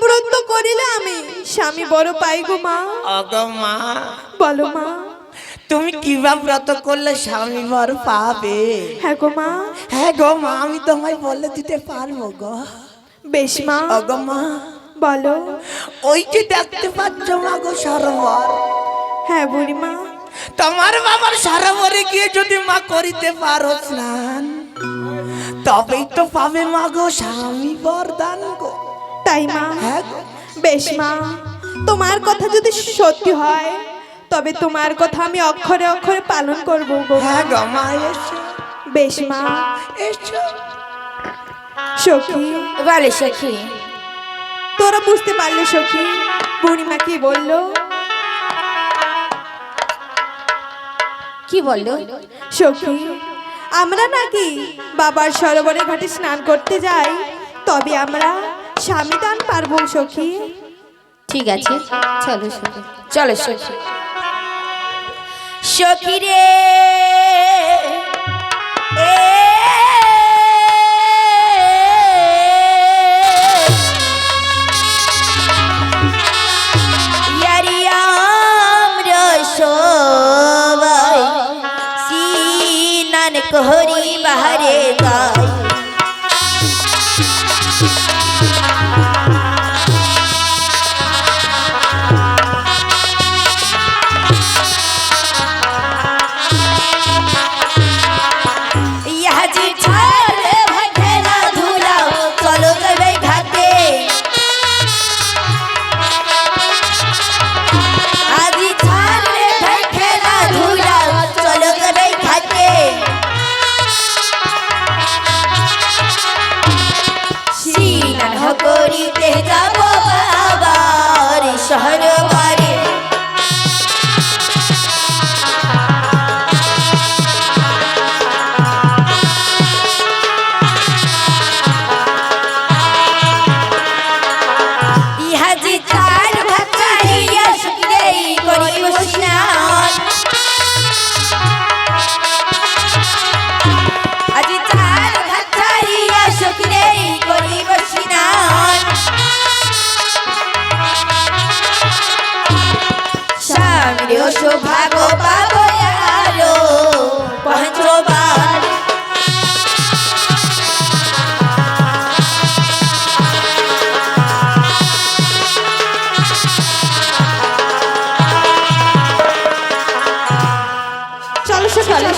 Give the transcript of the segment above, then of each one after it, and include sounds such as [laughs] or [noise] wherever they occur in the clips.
ব্রত করিলে আমি স্বামী বড় পাই গো মা। অগ মা। বলো মা। তুমি কিবা ব্রত করলে স্বামী বর পাবে? হ্যাঁ গো মা। হ্যাঁ গো মা আমি তোমায় বলে দিতে পারব গো। বেশ মা। অগ মা। বলো। ওই যে দেখতে পাচ্ছ মা গো সরোবর। হ্যাঁ বুড়ি মা। তোমার বাবার সরোবরে গিয়ে যদি মা করিতে পারো স্নান তবেই তো পাবে মা গো স্বামী বর বরদান গো। তাই মা। হ্যাঁ বেশ মা তোমার কথা যদি সত্যি হয় তবে তোমার কথা আমি অক্ষরে অক্ষরে পালন করব গো। মা। হ্যাঁ গো মা বেশ মা এসো। সখী। বলে সখী। তোরা বুঝতে পারলে সখী বুড়িমা কি বলল? কি বলল? সখী আমরা নাকি বাবার সরোবরে ঘাটে স্নান করতে যাই তবে আমরা স্বামী দান পারব সখী। ঠিক আছে চলো সখী। চলো সখী। সখী রে এ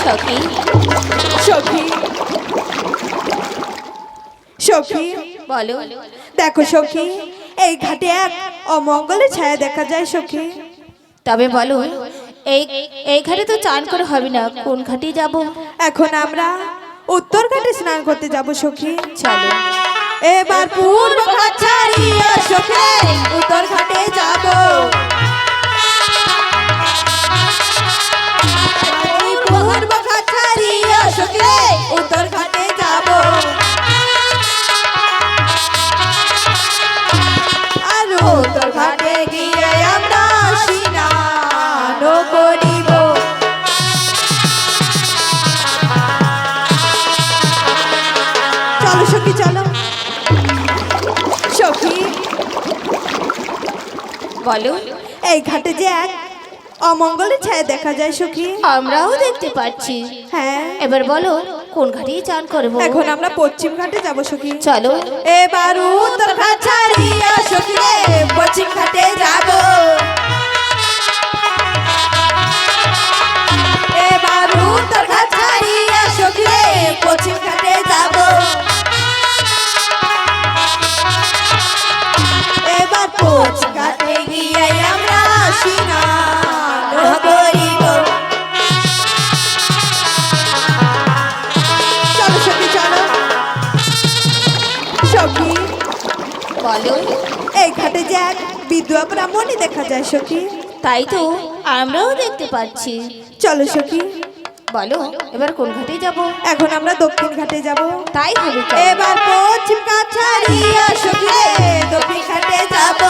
সখী। সখী। সখী। বলো। দেখো সখী এই ঘাটে এক অমঙ্গলের ছায়া দেখা যায় সখী। তবে বলো এই এই ঘাটে তো চান করে হবে না কোন ঘাটে যাব? এখন আমরা উত্তর ঘাটে স্নান করতে যাব সখী। চলো। এবার পূর্ব ঘাট ছাড়িয়া সখী বলো এই ঘাটে যে এক অমঙ্গলের ছায়া দেখা যায় সখী। আমরাও দেখতে পাচ্ছি। হ্যাঁ। এবার বলো কোন ঘাটে চান করব? এখন আমরা পশ্চিম ঘাটে যাব সখী। চলো। এবার উত্তর ঘাট ছাড়িয়া সখী রে পশ্চিম ঘাটে যাব। এবার উত্তর ঘাট ছাড়িয়া সখী রে পশ্চিম ঘাটে যাব। যায় সখী? তাই তো আমরাও দেখতে পাচ্ছি। চলো সখী। বলো এবার কোন ঘাটে যাব? এখন আমরা দক্ষিণ ঘাটে যাব। তাই হবে এবার পশ্চিম ঘাট ছাড়িয়া সখী দক্ষিণ ঘাটে যাব।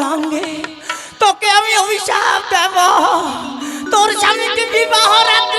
মহরঙ্গে তোকে আমি অভিশাপ দেব। তোর স্বামীকে বিবাহ রাত্রে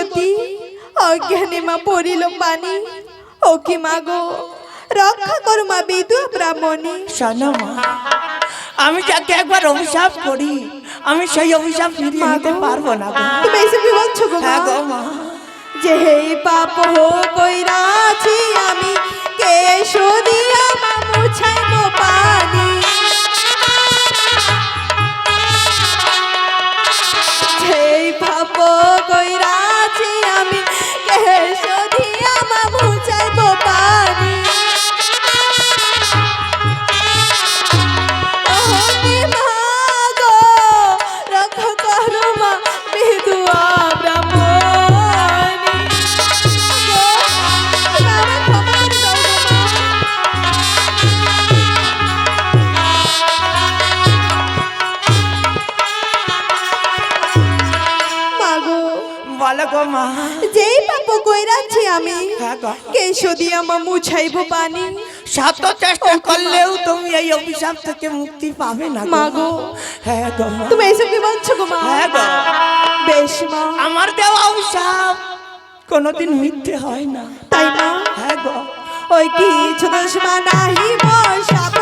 শিশুবতী অজ্ঞানে মা পড়িল পানি। ও কি মাগো রক্ষা করো মা বিদু ব্রাহ্মণী। শোনো মা আমি যাকে একবার অভিশাপ করি আমি সেই অভিশাপ ফিরিয়ে নিতে পারব না তুমি এইসব কি বলছো গো মা। হ্যাঁ যে হে পাপ হো কইরাছি আমি কে সদিয়া মা যেই পাপ কইরাছি আমি হ্যাঁ কেশো দিয়ে আমার মুছাইব পানি। শত চেষ্টা করলেও তুমি এই অভিশাপ থেকে মুক্তি পাবে না মা গো। হ্যাঁ গো তুমি এইসব কি বলছো গো মা? হ্যাঁ গো। বেশ মা। আমার দেওয়া অভিশাপ কোনোদিন মিথ্যে হয় না। তাই মা? হ্যাঁ গো। ওই কিছু দুশ্মা নাহি সাবনা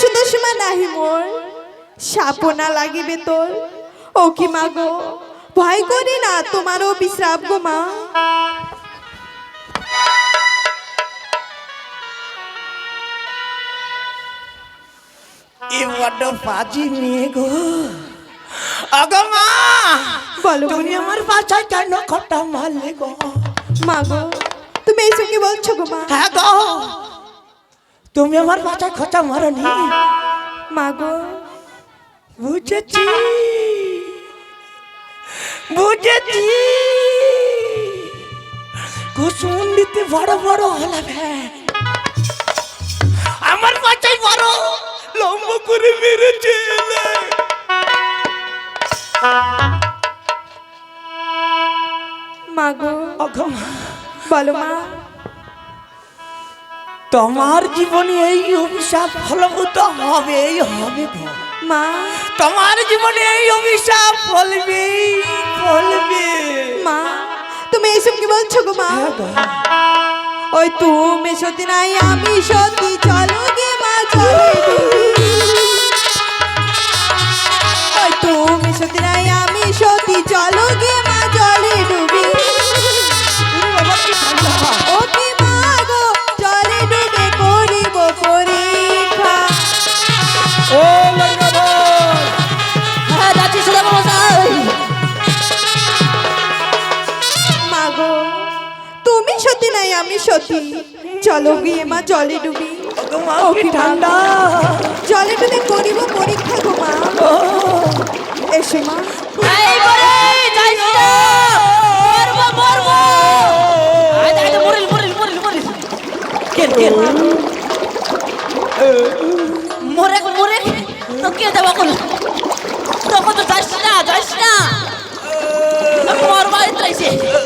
কিছু সময় নাহি মোর। সাপনা লাগিবে তোর। ও কি মাগো ভয় করি না তোমারও বিশ্রাপ গো মা। এ বড্ড পাজি মেয়ে গো। আগো মা বলো তুমি। আমার কেন খটা মারলে গো মাগো তুমি এইসব কি বলছো গো মা। হ্যাঁ গো। তুমি আমার বাচ্চা খটা মারনি। মাগো। বুঝেছি। বুঝেছি। কুসুন্ডিতে বড় বড় হলাবে। আমার মাথায় বড় লম্ব করে মেরেছে মাগো। অগো মা, বলো মা। তোমার জীবনে এই অভিশাপ ফলভূত হবে গো মা। তোমার জীবনে এই অভিশাপ ফলবে ফলবে। মা তুমি এইসব কি বলছো গো মা? হ্যাঁ। ওই তুমি সত্যি নাই আমি সত্যি চলো গে মা চলে তুমি সত্যি নাই আমি সতী। চলো গিয়ে মা জলে ডুবি। ঠান্ডা জলে ডুবে করিব পরীক্ষা গো মা। এসে মা। Yeah.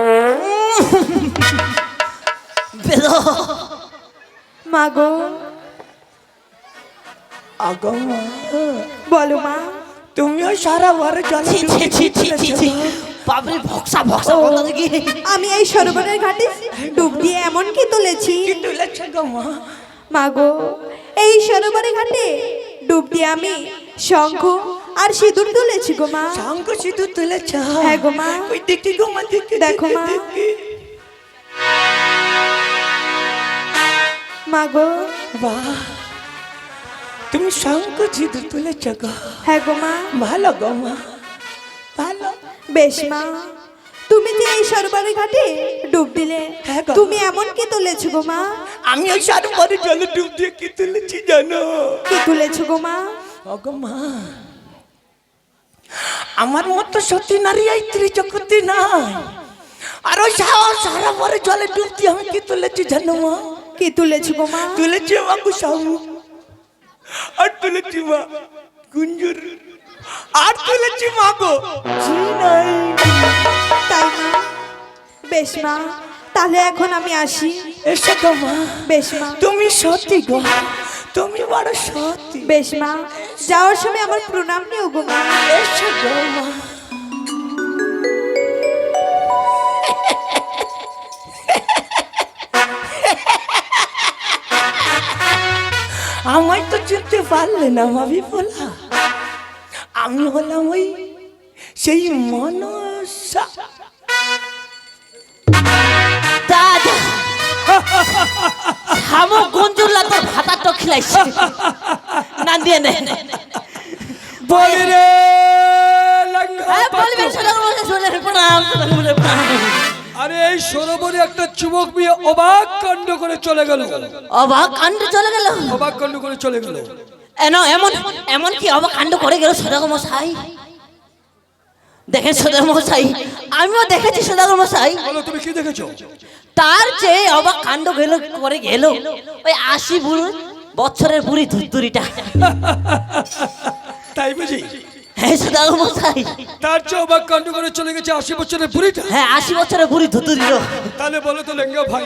মা গো আগো বলো মা। তুমিও সারা বারে জলে বাবরে ভক্সা ভক্সা কথা দেখি। আমি এই সরোবরের ঘাটে ডুব দিয়ে এমন কি তুলেছি? তুলেছে গো মা? মা গো এই সরোবরের ঘাটে ডুব দিয়ে আমি শঙ্খ আর সিঁদুর তুলেছি গো মা। সাঙ্গ সিধু তুলেছ? হ্যাঁ গো মা। ওই দেখি গো মা দেখো মা। দেখি। মা গো বাহ তুমি সিধু তুলেছ গো হ্যাঁ গো মা। ভালো গো মা। ভালো? বেশ মা। তুমি যে এই সরোবরের ঘাটে ডুব দিলে হ্যাঁ তুমি এমন কি তুলেছো গো মা? আমি ওই সারা বারে জলে ডুব দিয়ে কি তুলেছি জানো? কি তুলেছো গো মা? ওগো মা আমার মতো সত্যি নারী এই ত্রিজগতি নাই। আর ওই সারা সারা বারে জলে ডুব দিয়ে আমি কি তুলেছি জানো মা? কি তুলেছো গো মা? তুলেছি আমাকে সামু আর তুলেছি মা গুঞ্জুর? আর তুলেছি মা গো? জি নাই। তাই মা? বেশ মা তাহলে এখন আমি আসি। এসে তো মা। বেশ মা। তুমি সত্যি গো। তুমি বড় সত্যি বেশ মা যাওয়ার সময় আমার প্রণাম নিও গো মা। চিনতে পারলে না ভাবি বলা আমি হলাম ওই সেই মনসা দাদা হামো গঞ্জুল্লা তোর ভাতা তো খিলাইছে না দিয়ে নে বলি রে লঙ্কা হ্যাঁ বলবেন পাত্র। বলে সোনা প্রণাম প্রণাম আরে এই সরোবরে একটা যুবক মেয়ে অবাক কাণ্ড করে চলে গেল। অবাক কাণ্ড চলে গেল? অবাক কাণ্ড করে চলে গেল। এমন এমন কি অবাক কাণ্ড করে গেল সদাগর মশাই? দেখেন সদাগর মশাই আমিও দেখেছি সদাগর মশাই। বলো তুমি কি দেখেছ? তার যে অবাক কাণ্ড গেল করে গেল। ওই আশি বুড়ো বছরের বুড়ি ধুতুরিটা। তাই বুঝি? হ্যাঁ মশাই তার চেয়ে অবাক কাণ্ড করে চলে গেছে আশি বছরের বুড়িটা। হ্যাঁ আশি বছরের বুড়ি তাহলে বলো তো লেঙ্গা ভাই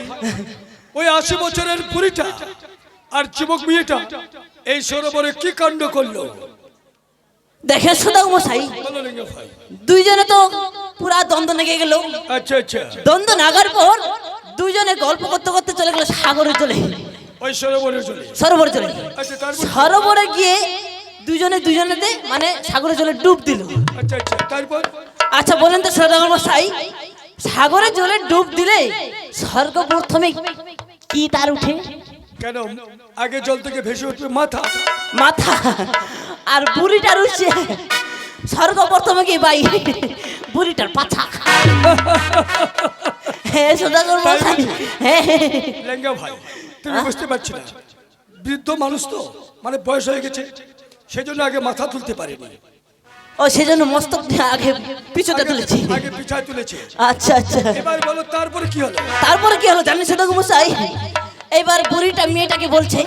ওই আশি বছরের বুড়িটা আর যুবক মেয়েটা এই সরোবরে কি কাণ্ড করল? মশাই ভাই। দুইজনে তো পুরা দ্বন্দ্ব লেগে গেল। আচ্ছা আচ্ছা। দ্বন্দ্ব নাগার পর দুইজনে গল্প করতে করতে চলে গেল সাগরে চলে। ওই সরোবরে চলে। সরোবরে চলে আচ্ছা সরোবরে গিয়ে দুজনে দুজনেতে মানে সাগরে জলে ডুব দিল। আচ্ছা আচ্ছা তারপর? আচ্ছা বলেন তো সদাগর মশাই সাগরে জলে ডুব দিলে স্বর্গ প্রথমে কি তার উঠে? কেন? আগে জল থেকে ভেসে উঠবে মাথা। মাথা। আর বুড়িটার উঠছে স্বর্গ প্রথমে কি বাই? বুড়িটার পাছা। হ্যাঁ সদাগর মশাই হ্যাঁ লেঙ্গা ভাই তুমি বুঝতে পারছি না। বৃদ্ধ মানুষ তো মানে বয়স হয়ে গেছে। সেজন্য আগে মাথা তুলতে পারেনি। ও সেজন্য মস্তক আগে পিছুতে তুলেছি। আগে পিছায় তুলেছে। আচ্ছা আচ্ছা। এবার বলো তারপরে কি হলো? তারপরে কি হলো জানিস সেটা মশাই? এইবার বুড়িটা মেয়েটাকে বলছে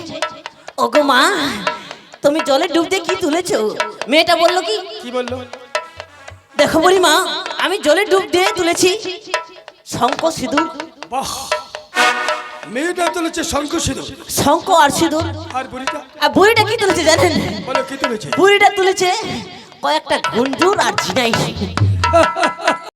ওগো মা তুমি জলে ডুব দিয়ে কি তুলেছো? মেয়েটা বলল কি কি বলল? দেখো বুড়ি মা আমি জলে ডুব দিয়ে তুলেছি শঙ্খ সিঁদুর। বাহ! মেয়েটা তুলেছে শঙ্খ সিঁদুর। শঙ্খ আর সিঁদুর? আর বুড়িটা? আর বুড়িটা কি তুলেছে জানেন? বলো কি তুলেছে? বুড়িটা তুলেছে কয়েকটা ঘুঞ্জুর আর ঝিনাই [laughs]